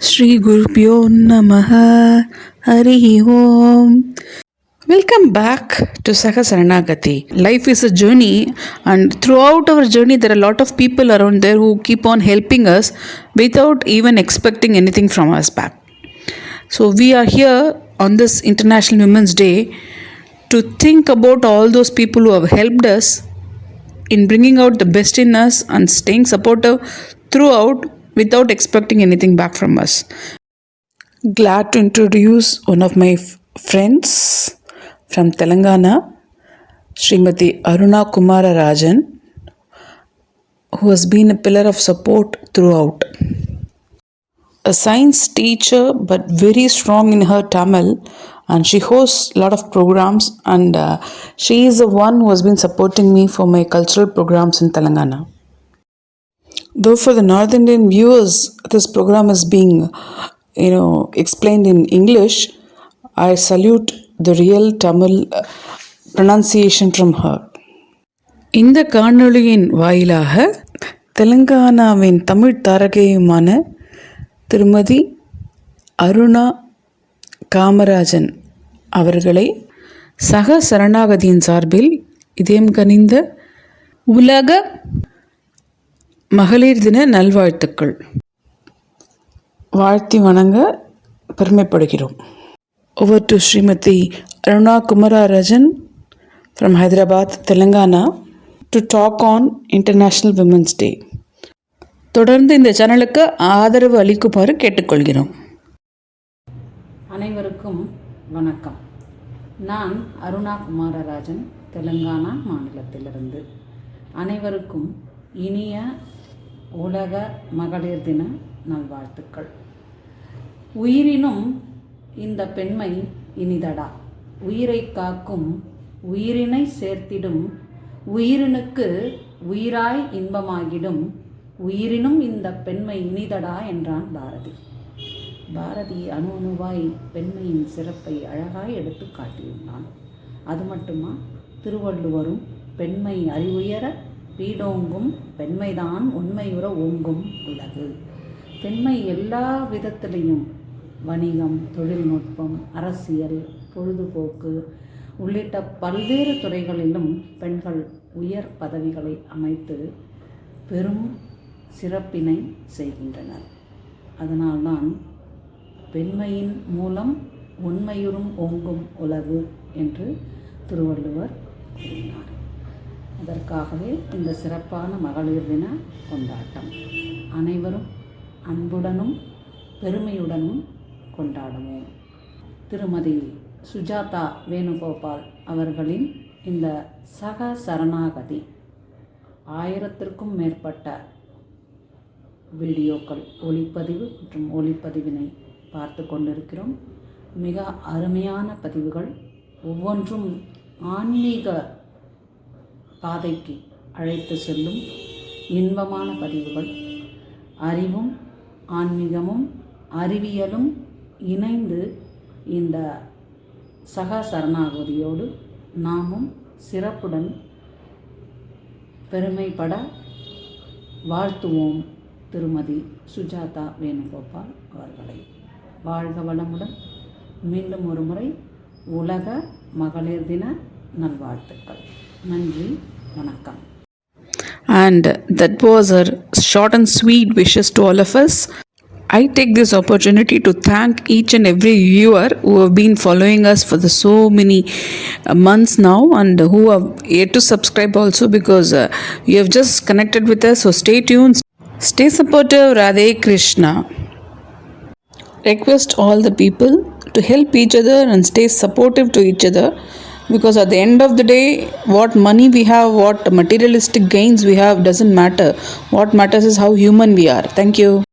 ஸ்ரீ குருப்பியோ நம Hari Om welcome back to Saha Saranagati life is a journey and throughout our journey there a lot of people around there who keep on helping us without even expecting anything from us back so we are here on this international women's day to think about all those people who have helped us in bringing out the best in us and staying supportive throughout without expecting anything back from us. Glad to introduce one of my f- friends from Telangana, Srimati Aruna Kumara Rajan, who has been a pillar of support throughout. A science teacher, but very strong in her Tamil, and she hosts a lot of programs. And uh, she is the one who has been supporting me for my cultural programs in Telangana. Though for the North Indian viewers, this program is being, you know, explained in English, I salute the real Tamil pronunciation from her. இந்த காணொளியின் வாயிலாக தெலுங்கானாவின் தமிழ் தாரகையுமான திருமதி அருணா காமராஜன் அவர்களை சக சரணாகதியின் சார்பில் இதயம் கனிந்த உலக மகளிர் தின நல்வாழ்த்துக்கள். வாழ்த்தி வணங்க பெருமைப்படுகிறோம். Over to Shrimati Aruna Kumararajan from Hyderabad Telangana to talk on international women's day தொடர்ந்து இந்த சேனலுக்கு ஆதரவு அளிக்குமாறு கேட்டுக்கொள்கிறோம். அனைவருக்கும் வணக்கம். நான் அருணா குமாரராஜன் தெலுங்கானா மாநிலத்திலிருந்து. அனைவருக்கும் இனிய உலக மகளிர் தின நல்வாழ்த்துக்கள். உயிரினும் இந்த பெண்மை இனிதடா. உயிரை காக்கும் உயிரினை சேர்த்திடும். உயிரினுக்கு உயிராய் இன்பமாகிடும். உயிரினும் இந்த பெண்மை இனிதடா என்றான் பாரதி. பாரதி அணு அணுவாய் பெண்மையின் சிறப்பை அழகாய் எடுத்து காட்டியுள்ளான் அது மட்டுமா? திருவள்ளுவரும் பெண்மை அறிவுயர பீடோங்கும் பெண்மைதான் உண்மையுற ஓங்கும் உலகு. பெண்மை எல்லா விதத்திலையும் வணிகம் தொழில்நுட்பம் அரசியல் பொழுதுபோக்கு உள்ளிட்ட பல்வேறு துறைகளிலும் பெண்கள் உயர் பதவிகளை அமைத்து பெரும் சிறப்பினை செய்கின்றனர். அதனால்தான் பெண்மையின் மூலம் உண்மையுறும் ஓங்கும் உலகு என்று திருவள்ளுவர் கூறினார். அதற்காகவே இந்த சிறப்பான மகளிர் தின கொண்டாட்டம். அனைவரும் அன்புடனும் பெருமையுடனும் கொண்டாடுவோம். திருமதி சுஜாதா வேணுகோபால் அவர்களின் இந்த சக சரணாகதி ஆயிரத்திற்கும் மேற்பட்ட வீடியோக்கள் ஒளிப்பதிவு மற்றும் ஒளிப்பதிவினை பார்த்து கொண்டிருக்கிறோம். மிக அருமையான பதிவுகள். ஒவ்வொன்றும் ஆன்மீக பாதைக்கு அழைத்து செல்லும் இன்பமான பதிவுகள். அறிவும் ஆன்மீகமும் அறிவியலும் இணைந்து இந்த சக சரணாகதியோடு நாமும் சிறப்புடன் பெருமைப்பட வாழ்த்துவோம் திருமதி சுஜாதா வேணுகோபால் அவர்களை. வாழ்க வளமுடன். மீண்டும் ஒரு முறை உலக மகளிர் தின நல்வாழ்த்துக்கள். நன்றி வணக்கம் And that was her short and sweet wishes to all of us. I take this opportunity to thank each and every viewer who have been following us for the so many uh, months now and who have yet to subscribe also because uh, you have just connected with us. So stay tuned, stay supportive. Radhe Krishna. Request all the people to help each other and stay supportive to each other because at the end of the day what money we have what materialistic gains we have doesn't matter. What matters is how human we are. Thank you